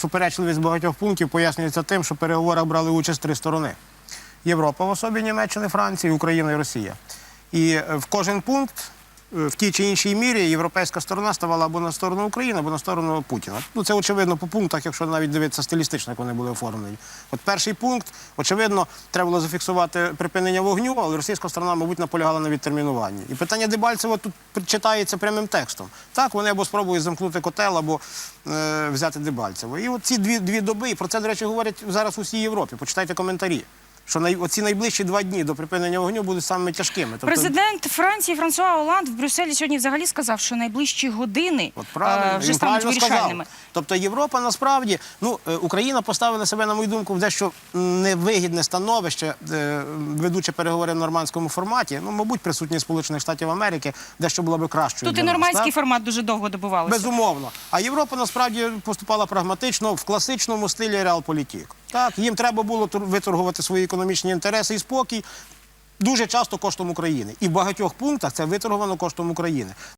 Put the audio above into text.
Суперечливість багатьох пунктів пояснюється тим, що в переговорах брали участь три сторони: Європа в особі Німеччини, Франції, Україна і Росія. І е, в кожен пункт, в тій чи іншій мірі, європейська сторона ставала або на сторону України, або на сторону Путіна. Ну це очевидно по пунктах, якщо навіть дивитися стилістично, як вони були оформлені. От перший пункт, очевидно, треба було зафіксувати припинення вогню, але російська сторона, мабуть, наполягала на відтермінуванні. І питання Дебальцева тут читається прямим текстом. Так, вони або спробують замкнути котел, або е, взяти Дебальцево. І от ці дві, дві доби, і про це, до речі, говорять зараз у всій Європі. Почитайте коментарі. Що най, оці найближчі два дні до припинення вогню будуть самими тяжкими. Тобто, Президент Франції Франсуа Оланд в Брюсселі сьогодні взагалі сказав, що найближчі години От е, вже стануть сказав. вирішальними. Тобто Європа насправді, ну е, Україна поставила себе, на мою думку, в дещо невигідне становище, е, ведучи переговори в нормандському форматі. Ну, мабуть, присутність Сполучених Штатів Америки дещо була би кращою. Тут і нас, нормандський формат дуже довго добувалося. Безумовно. А Європа насправді поступала прагматично в класичному стилі реалполітік. Так, їм треба було виторгувати свої економічні інтереси і спокій дуже часто коштом України. І в багатьох пунктах це виторговано коштом України.